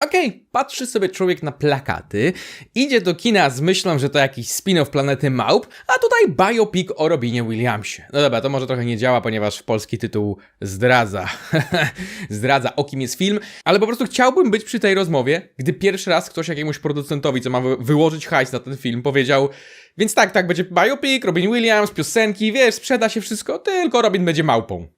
Okej, patrzy sobie człowiek na plakaty, idzie do kina z myślą, że to jakiś spin-off Planety Małp, a tutaj biopic o Robinie Williamsie. No dobra, to może trochę nie działa, ponieważ polski tytuł zdradza. zdradza, o kim jest film, ale po prostu chciałbym być przy tej rozmowie, gdy pierwszy raz ktoś jakiemuś producentowi, co ma wy- wyłożyć hajs na ten film, powiedział więc tak, tak, będzie biopic, Robin Williams, piosenki, wiesz, sprzeda się wszystko, tylko Robin będzie małpą.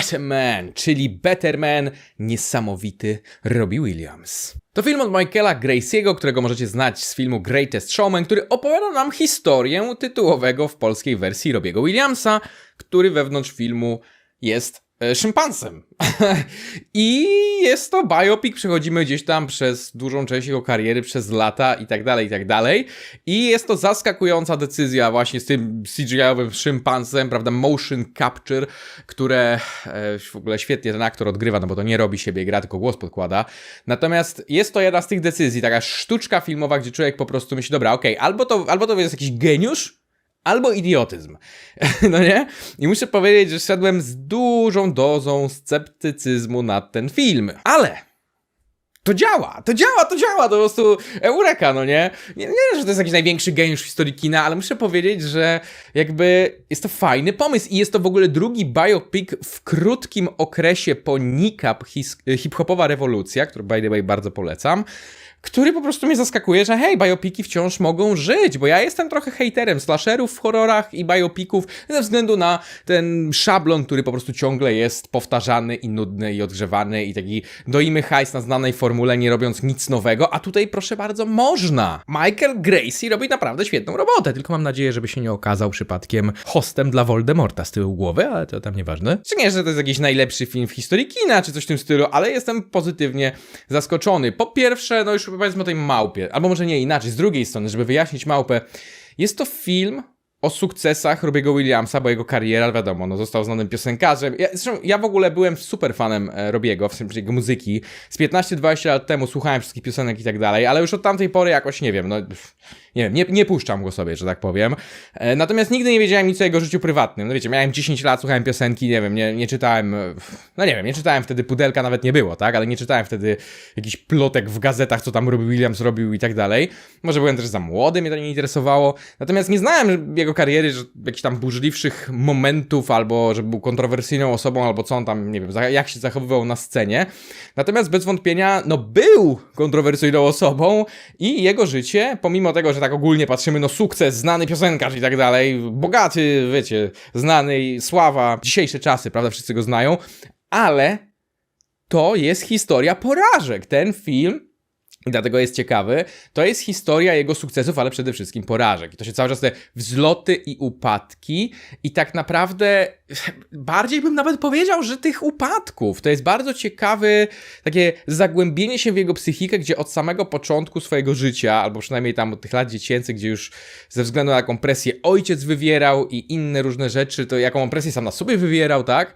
Better Man, czyli Better Man, niesamowity Robbie Williams. To film od Michaela Gracie'ego, którego możecie znać z filmu Greatest Showman, który opowiada nam historię tytułowego w polskiej wersji Robiego Williamsa, który wewnątrz filmu jest szympansem. I jest to biopic, przechodzimy gdzieś tam przez dużą część jego kariery, przez lata i tak dalej, i tak dalej. I jest to zaskakująca decyzja właśnie z tym CGI-owym szympansem, prawda, motion capture, które e, w ogóle świetnie ten aktor odgrywa, no bo to nie robi siebie gra, tylko głos podkłada. Natomiast jest to jedna z tych decyzji, taka sztuczka filmowa, gdzie człowiek po prostu myśli, dobra, okej, albo, to, albo to jest jakiś geniusz, albo idiotyzm. No nie? I muszę powiedzieć, że szedłem z dużą dozą sceptycyzmu na ten film. Ale to działa, to działa, to działa, to po prostu eureka, no nie? Nie, nie, że to jest jakiś największy geniusz w historii kina, ale muszę powiedzieć, że jakby jest to fajny pomysł i jest to w ogóle drugi biopic w krótkim okresie po NICAP his- hip-hopowa rewolucja, który by the way bardzo polecam, który po prostu mnie zaskakuje, że hej, biopiki wciąż mogą żyć, bo ja jestem trochę hejterem slasherów w horrorach i biopików ze względu na ten szablon, który po prostu ciągle jest powtarzany i nudny i odgrzewany i taki doimy hajs na znanej formule, nie robiąc nic nowego, a tutaj proszę bardzo, można. Michael Gracie robi naprawdę świetną robotę, tylko mam nadzieję, żeby się nie okazał przypadkiem hostem dla Voldemorta z tyłu głowy, ale to tam nieważne. Czy nie, że to jest jakiś najlepszy film w historii kina, czy coś w tym stylu, ale jestem pozytywnie zaskoczony. Po pierwsze, no już powiedzmy o tej małpie, albo może nie inaczej, z drugiej strony, żeby wyjaśnić małpę, jest to film o sukcesach Robiego Williamsa, bo jego kariera, wiadomo, no, został znanym piosenkarzem. Ja, zresztą ja w ogóle byłem super fanem e, Robiego, w sensie jego muzyki. Z 15-20 lat temu słuchałem wszystkich piosenek i tak dalej, ale już od tamtej pory jakoś, nie wiem, no... pff, Nie wiem, nie, nie puszczam go sobie, że tak powiem. E, Natomiast nigdy nie wiedziałem nic o jego życiu prywatnym. No wiecie, miałem 10 lat, słuchałem piosenki, nie wiem, nie, nie czytałem, e, no nie wiem, nie czytałem wtedy, pudelka nawet nie było, tak? Ale nie czytałem wtedy jakichś plotek w gazetach, co tam Robbie Williams robił i tak dalej. Może byłem też za młody, mnie to nie interesowało. Natomiast nie znałem jego kariery, że jakichś tam burzliwszych momentów, albo że był kontrowersyjną osobą, albo co on tam, nie wiem, jak się zachowywał na scenie. Natomiast bez wątpienia, no był kontrowersyjną osobą i jego życie, pomimo tego, że tak ogólnie patrzymy, no sukces, znany piosenkarz i tak dalej, bogaty, wiecie, znany, sława, dzisiejsze czasy, prawda, wszyscy go znają, ale to jest historia porażek. Ten film dlatego jest ciekawy. To jest historia jego sukcesów, ale przede wszystkim porażek. I to się cały czas te wzloty i upadki. I tak naprawdę bardziej bym nawet powiedział, że tych upadków. To jest bardzo ciekawy takie zagłębienie się w jego psychikę, gdzie od samego początku swojego życia, albo przynajmniej tam od tych lat dziecięcych, gdzie już ze względu na jaką presję ojciec wywierał i inne różne rzeczy, to jaką presję sam na sobie wywierał, tak?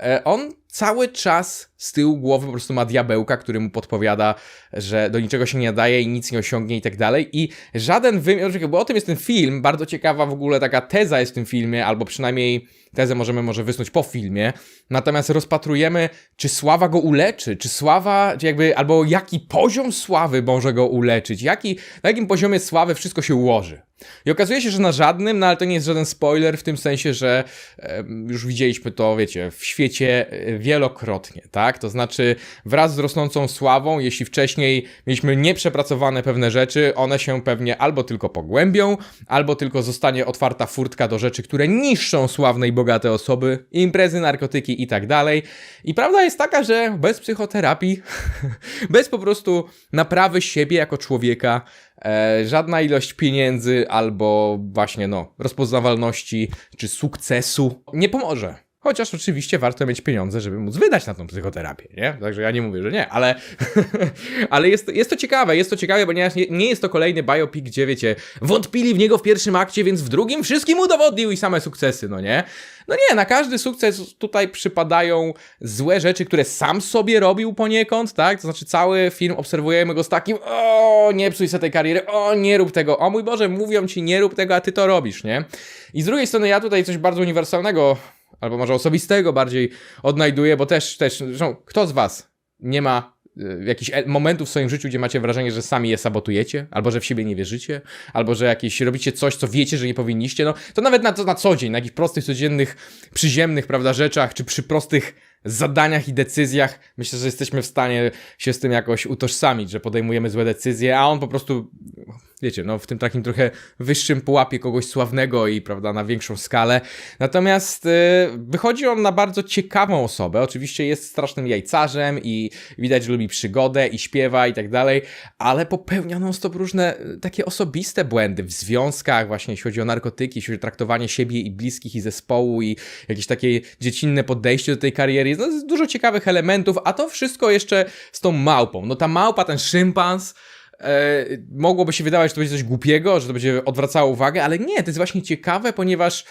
E, On cały czas z tyłu głowy po prostu ma diabełka, który mu podpowiada, że do niczego się nie nadaje i nic nie osiągnie i tak dalej. I żaden wymiar, bo o tym jest ten film, bardzo ciekawa w ogóle taka teza jest w tym filmie, albo przynajmniej tezę możemy może wysnuć po filmie. Natomiast rozpatrujemy, czy sława go uleczy, czy sława, czy jakby, albo jaki poziom sławy może go uleczyć, jaki, na jakim poziomie sławy wszystko się ułoży. I okazuje się, że na żadnym, no ale to nie jest żaden spoiler w tym sensie, że em, już widzieliśmy to, wiecie, w świecie e, wielokrotnie, tak? To znaczy wraz z rosnącą sławą, jeśli wcześniej mieliśmy nieprzepracowane pewne rzeczy, one się pewnie albo tylko pogłębią, albo tylko zostanie otwarta furtka do rzeczy, które niszczą sławne i bogate osoby, imprezy, narkotyki i tak dalej. I prawda jest taka, że bez psychoterapii, bez po prostu naprawy siebie jako człowieka, e, żadna ilość pieniędzy albo właśnie no rozpoznawalności czy sukcesu nie pomoże. Chociaż oczywiście warto mieć pieniądze, żeby móc wydać na tą psychoterapię, nie? Także ja nie mówię, że nie, ale, ale jest, jest to ciekawe, jest to ciekawe, ponieważ nie, nie jest to kolejny biopic, gdzie wiecie, wątpili w niego w pierwszym akcie, więc w drugim wszystkim udowodnił i same sukcesy, no nie? No nie, na każdy sukces tutaj przypadają złe rzeczy, które sam sobie robił poniekąd, tak? To znaczy cały film obserwujemy go z takim o, nie psuj sobie tej kariery, o, nie rób tego, o mój Boże, mówią ci nie rób tego, a ty to robisz, nie? I z drugiej strony ja tutaj coś bardzo uniwersalnego, albo może osobistego bardziej odnajduję, bo też, też, zresztą kto z was nie ma y, jakichś momentów w swoim życiu, gdzie macie wrażenie, że sami je sabotujecie, albo że w siebie nie wierzycie, albo że jakieś robicie coś, co wiecie, że nie powinniście, no to nawet na, na co dzień, na jakichś prostych, codziennych, przyziemnych, prawda, rzeczach, czy przy prostych zadaniach i decyzjach, myślę, że jesteśmy w stanie się z tym jakoś utożsamić, że podejmujemy złe decyzje, a on po prostu, wiecie, no w tym takim trochę wyższym pułapie kogoś sławnego i, prawda, na większą skalę. Natomiast y, wychodzi on na bardzo ciekawą osobę, oczywiście jest strasznym jajcarzem i widać, lubi przygodę i śpiewa i tak dalej, ale popełnia non stop różne y, takie osobiste błędy w związkach, właśnie jeśli chodzi o narkotyki, jeśli chodzi o traktowanie siebie i bliskich i zespołu i jakieś takie dziecinne podejście do tej kariery. No, jest dużo ciekawych elementów, a to wszystko jeszcze z tą małpą. No ta małpa, ten szympans, mogłoby się wydawać, że to będzie coś głupiego, że to będzie odwracało uwagę, ale nie, to jest właśnie ciekawe, ponieważ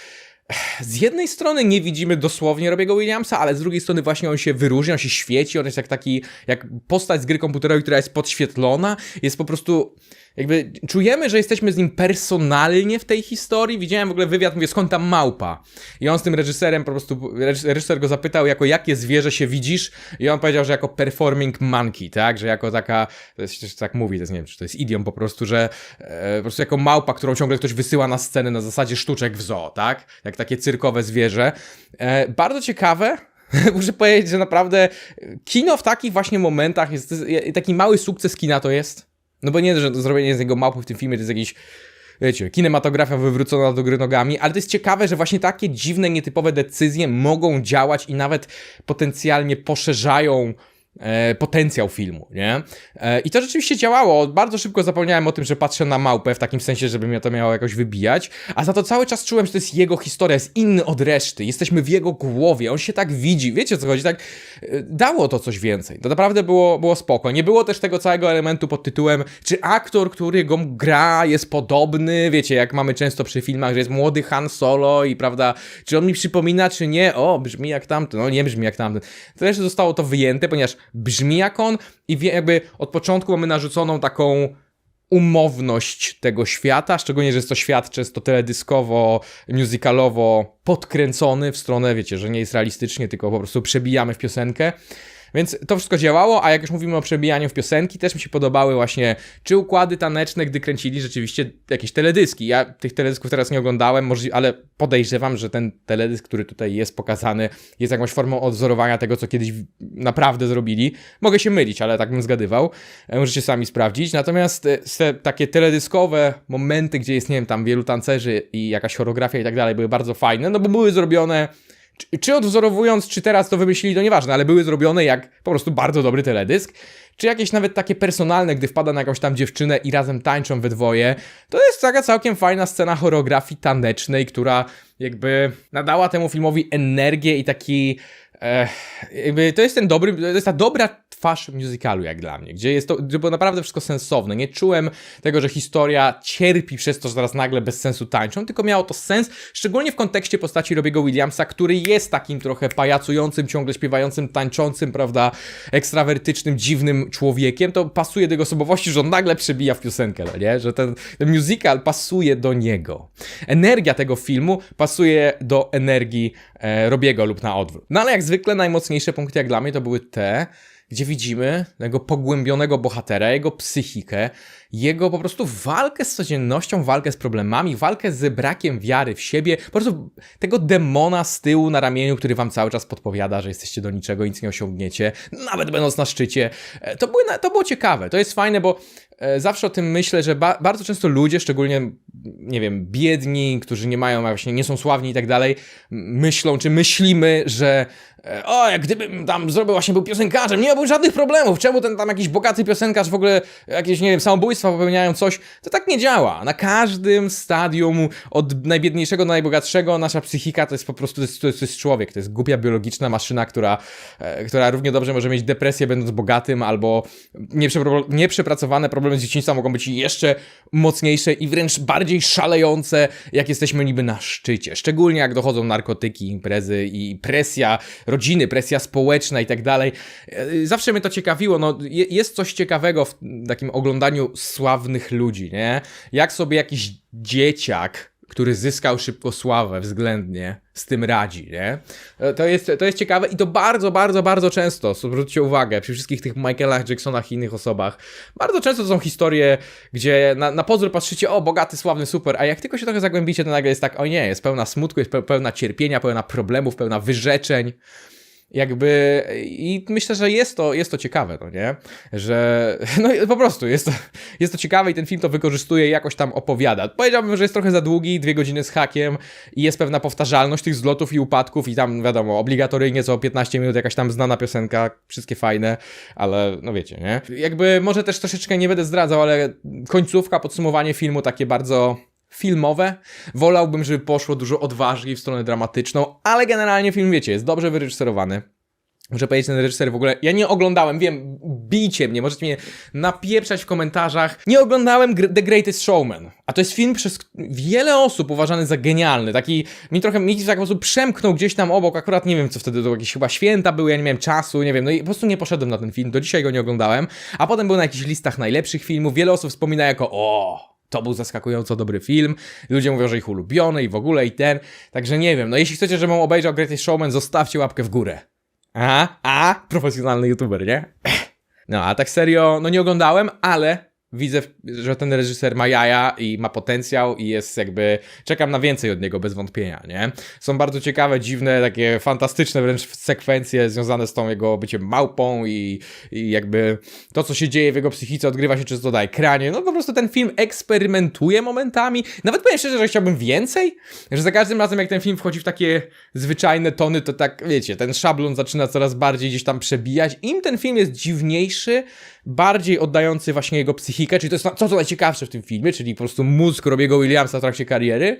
z jednej strony nie widzimy dosłownie Robiego Williamsa, ale z drugiej strony właśnie on się wyróżnia, on się świeci, on jest jak taki, jak postać z gry komputerowej, która jest podświetlona, jest po prostu, jakby czujemy, że jesteśmy z nim personalnie w tej historii. Widziałem w ogóle wywiad, mówię, skąd ta małpa? I on z tym reżyserem po prostu, reż- reżyser go zapytał, jako jakie zwierzę się widzisz? I on powiedział, że jako performing monkey, tak? Że jako taka, to jest, tak mówi, to jest, nie wiem, czy to jest idiom po prostu, że e, po prostu jako małpa, którą ciągle ktoś wysyła na scenę na zasadzie sztuczek w zoo, tak? Jak takie cyrkowe zwierzę. E, bardzo ciekawe, Muszę powiedzieć, że naprawdę kino w takich właśnie momentach jest taki mały sukces kina to jest. No bo nie, że zrobienie z niego małpy w tym filmie to jest jakiś wiecie, kinematografia wywrócona do gry nogami, ale to jest ciekawe, że właśnie takie dziwne, nietypowe decyzje mogą działać i nawet potencjalnie poszerzają potencjał filmu, nie? E, I to rzeczywiście działało. Bardzo szybko zapomniałem o tym, że patrzę na małpę w takim sensie, żeby mnie to miało jakoś wybijać, a za to cały czas czułem, że to jest jego historia, jest inny od reszty. Jesteśmy w jego głowie, on się tak widzi. Wiecie o co chodzi? Tak e, dało to coś więcej. To naprawdę było, było spoko. Nie było też tego całego elementu pod tytułem, czy aktor, który go gra, jest podobny, wiecie, jak mamy często przy filmach, że jest młody Han Solo i prawda, czy on mi przypomina, czy nie? O, brzmi jak tamten. No nie brzmi jak tamten. To też zostało to wyjęte, ponieważ brzmi jak on i wie, jakby od początku mamy narzuconą taką umowność tego świata, szczególnie, że jest to świat często teledyskowo, musicalowo podkręcony w stronę, wiecie, że nie jest realistycznie, tylko po prostu przebijamy w piosenkę. Więc to wszystko działało, a jak już mówimy o przebijaniu w piosenki, też mi się podobały właśnie czy układy taneczne, gdy kręcili rzeczywiście jakieś teledyski. Ja tych teledysków teraz nie oglądałem, ale podejrzewam, że ten teledysk, który tutaj jest pokazany, jest jakąś formą odzorowania tego, co kiedyś naprawdę zrobili. Mogę się mylić, ale tak bym zgadywał. E, Możecie sami sprawdzić. Natomiast e, te takie teledyskowe momenty, gdzie jest, nie wiem, tam wielu tancerzy i jakaś choreografia i tak dalej, były bardzo fajne, no bo były zrobione czy, czy odwzorowując, czy teraz to wymyślili, to nieważne, ale były zrobione jak po prostu bardzo dobry teledysk, czy jakieś nawet takie personalne, gdy wpada na jakąś tam dziewczynę i razem tańczą we dwoje. To jest taka całkiem fajna scena choreografii tanecznej, która jakby nadała temu filmowi energię i taki... E, jakby to jest ten dobry, to jest ta dobra twarz musicalu jak dla mnie, gdzie jest to, gdzie było naprawdę wszystko sensowne. Nie czułem tego, że historia cierpi przez to, że teraz nagle bez sensu tańczą, tylko miało to sens, szczególnie w kontekście postaci Robiego Williamsa, który jest takim trochę pajacującym, ciągle śpiewającym, tańczącym, prawda, ekstrawertycznym, dziwnym człowiekiem, to pasuje do jego osobowości, że on nagle przebija w piosenkę, no nie? Że ten, ten musical pasuje do niego. Energia tego filmu pasuje do energii e, Robiego lub na odwrót. No ale jak zwykle najmocniejsze punkty jak dla mnie to były te, gdzie widzimy tego pogłębionego bohatera, jego psychikę, jego po prostu walkę z codziennością, walkę z problemami, walkę z brakiem wiary w siebie, po prostu tego demona z tyłu na ramieniu, który wam cały czas podpowiada, że jesteście do niczego, nic nie osiągniecie, nawet będąc na szczycie. E, To, były, to było ciekawe, to jest fajne, bo zawsze o tym myślę, że ba bardzo często ludzie, szczególnie, nie wiem, biedni, którzy nie mają, właśnie nie są sławni i tak dalej, myślą, czy myślimy, że e, o, jak gdybym tam zrobił, właśnie był piosenkarzem, nie miałbym żadnych problemów, czemu ten tam jakiś bogaty piosenkarz w ogóle jakieś, nie wiem, samobójstwa popełniają, coś, to tak nie działa. Na każdym stadium, od najbiedniejszego do najbogatszego, nasza psychika to jest po prostu, to jest, to jest, człowiek, to jest głupia biologiczna maszyna, która, e, która równie dobrze może mieć depresję będąc bogatym, albo nieprzepracowane problemy z dzieciństwa mogą być jeszcze mocniejsze i wręcz bardziej szalejące, jak jesteśmy niby na szczycie. Szczególnie jak dochodzą narkotyki, imprezy i presja rodziny, presja społeczna i tak dalej. E, Zawsze mnie to ciekawiło, no je- jest coś ciekawego w takim oglądaniu sławnych ludzi, nie? Jak sobie jakiś dzieciak który zyskał szybko sławę względnie, z tym radzi, nie? E, To jest, to jest ciekawe i to bardzo, bardzo, bardzo często, zwróćcie uwagę, przy wszystkich tych Michaelach Jacksonach i innych osobach, bardzo często to są historie, gdzie na, na pozór patrzycie, o, bogaty, sławny, super, a jak tylko się trochę zagłębicie, to nagle jest tak, o nie, jest pełna smutku, jest pe- pełna cierpienia, pełna problemów, pełna wyrzeczeń, jakby i myślę, że jest to, jest to ciekawe, no nie? Że no po prostu jest to, jest to ciekawe i ten film to wykorzystuje jakoś tam opowiada. Powiedziałbym, że jest trochę za długi, dwie godziny z hakiem i jest pewna powtarzalność tych zlotów i upadków i tam wiadomo, obligatoryjnie co 15 minut jakaś tam znana piosenka, wszystkie fajne, ale no wiecie, nie? Jakby może też troszeczkę nie będę zdradzał, ale końcówka, podsumowanie filmu takie bardzo filmowe. Wolałbym, żeby poszło dużo odważniej w stronę dramatyczną, ale generalnie film, wiecie, jest dobrze wyreżyserowany. Muszę powiedzieć, ten reżyser w ogóle. Ja nie oglądałem, wiem, bijcie mnie, możecie mnie napieprzać w komentarzach. Nie oglądałem The Greatest Showman. A to jest film przez wiele osób uważany za genialny. Taki mi trochę mi w taki sposób przemknął gdzieś tam obok. Akurat nie wiem, co wtedy to jakieś chyba święta były, ja nie miałem czasu, nie wiem. No i po prostu nie poszedłem na ten film. Do dzisiaj go nie oglądałem. A potem był na jakichś listach najlepszych filmów. Wiele osób wspomina jako o. To był zaskakująco dobry film. Ludzie mówią, że ich ulubiony i w ogóle i ten. Także nie wiem. No jeśli chcecie, żebym obejrzał Greatest Showman, zostawcie łapkę w górę. Aha, a, profesjonalny youtuber, nie? No, a tak serio, no nie oglądałem, ale widzę, że ten reżyser ma jaja i ma potencjał i jest jakby, czekam na więcej od niego bez wątpienia, nie? Są bardzo ciekawe, dziwne, takie fantastyczne wręcz sekwencje związane z tą jego byciem małpą i, i jakby to, co się dzieje w jego psychice odgrywa się często na ekranie. No po prostu ten film eksperymentuje momentami. Nawet powiem szczerze, że chciałbym więcej, że za każdym razem jak ten film wchodzi w takie zwyczajne tony, to tak, wiecie, ten szablon zaczyna coraz bardziej gdzieś tam przebijać. Im ten film jest dziwniejszy, bardziej oddający właśnie jego psychikę, czyli to jest to, co najciekawsze w tym filmie, czyli po prostu mózg Robiego Williamsa w trakcie kariery,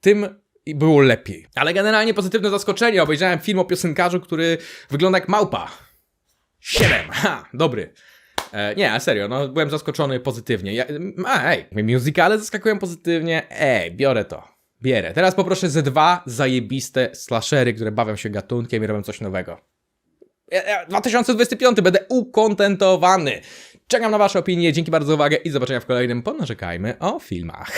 tym było lepiej. Ale generalnie pozytywne zaskoczenie. Obejrzałem film o piosenkarzu, który wygląda jak małpa. 7. Ha, dobry. E, nie, serio, no byłem zaskoczony pozytywnie. Ja, a, ej, musicale zaskakują pozytywnie. Ej, biorę to. Bierę. Teraz poproszę ze dwa zajebiste slashery, które bawią się gatunkiem i robią coś nowego. Ja- ja- 2025 będę ukontentowany. Czekam na wasze opinie, dzięki bardzo za uwagę i zobaczenia w kolejnym Ponarzekajmy o filmach.